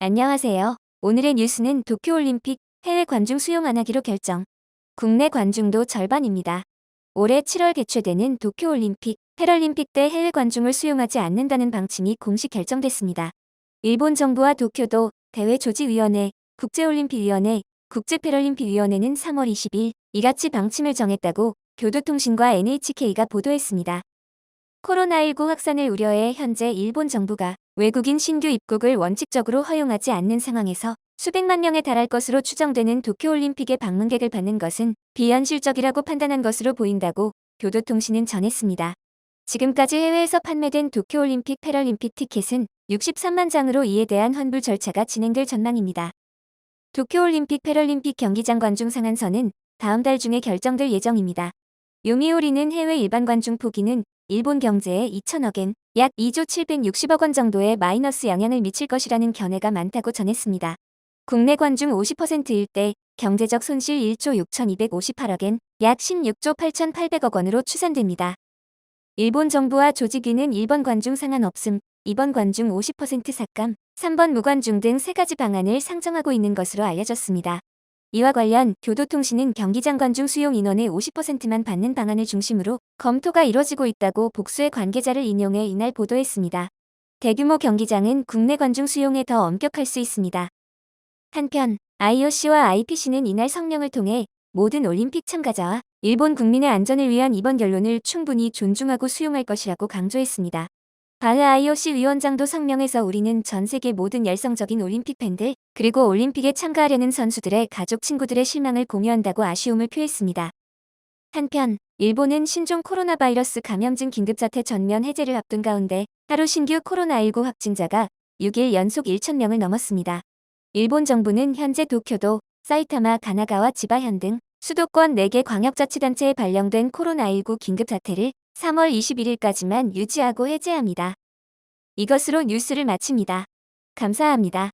안녕하세요. 오늘의 뉴스는 도쿄올림픽 해외 관중 수용 안 하기로 결정. 국내 관중도 절반입니다. 올해 7월 개최되는 도쿄올림픽, 패럴림픽 때 해외 관중을 수용하지 않는다는 방침이 공식 결정됐습니다. 일본 정부와 도쿄도 대회조직위원회, 국제올림픽위원회, 국제패럴림픽위원회는 3월 20일 이같이 방침을 정했다고 교도통신과 NHK가 보도했습니다. 코로나19 확산을 우려해 현재 일본 정부가 외국인 신규 입국을 원칙적으로 허용하지 않는 상황에서 수백만 명에 달할 것으로 추정되는 도쿄올림픽의 방문객을 받는 것은 비현실적이라고 판단한 것으로 보인다고 교도통신은 전했습니다. 지금까지 해외에서 판매된 도쿄올림픽 패럴림픽 티켓은 63만 장으로 이에 대한 환불 절차가 진행될 전망입니다. 도쿄올림픽 패럴림픽 경기장 관중 상한선은 다음 달 중에 결정될 예정입니다. 요미우리는 해외 일반 관중 포기는 일본 경제에 2천억 엔, 약 2조 760억 원 정도의 마이너스 영향을 미칠 것이라는 견해가 많다고 전했습니다. 국내 관중 50%일 때 경제적 손실 1조 6,258억 엔, 약 16조 8,800억 원으로 추산됩니다. 일본 정부와 조직위는 1번 관중 상한 없음, 2번 관중 50% 삭감, 3번 무관중 등세 가지 방안을 상정하고 있는 것으로 알려졌습니다. 이와 관련 교도통신은 경기장 관 중 수용 인원의 50%만 받는 방안을 중심으로 검토가 이뤄지고 있다고 복수의 관계자를 인용해 이날 보도했습니다. 대규모 경기장은 국내 관중 수용에 더 엄격할 수 있습니다. 한편 IOC와 IPC는 이날 성명을 통해 모든 올림픽 참가자와 일본 국민의 안전을 위한 이번 결론을 충분히 존중하고 수용할 것이라고 강조했습니다. 바흐 IOC 위원장도 성명에서 우리는 전 세계 모든 열성적인 올림픽 팬들 그리고 올림픽에 참가하려는 선수들의 가족 친구들의 실망을 공유한다고 아쉬움을 표했습니다. 한편 일본은 신종 코로나 바이러스 감염증 긴급사태 전면 해제를 앞둔 가운데 하루 신규 코로나19 확진자가 6일 연속 1,000명을 넘었습니다. 일본 정부는 현재 도쿄도, 사이타마, 가나가와 지바현 등 수도권 4개 광역자치단체에 발령된 코로나19 긴급사태를 3월 21일까지만 유지하고 해제합니다. 이것으로 뉴스를 마칩니다. 감사합니다.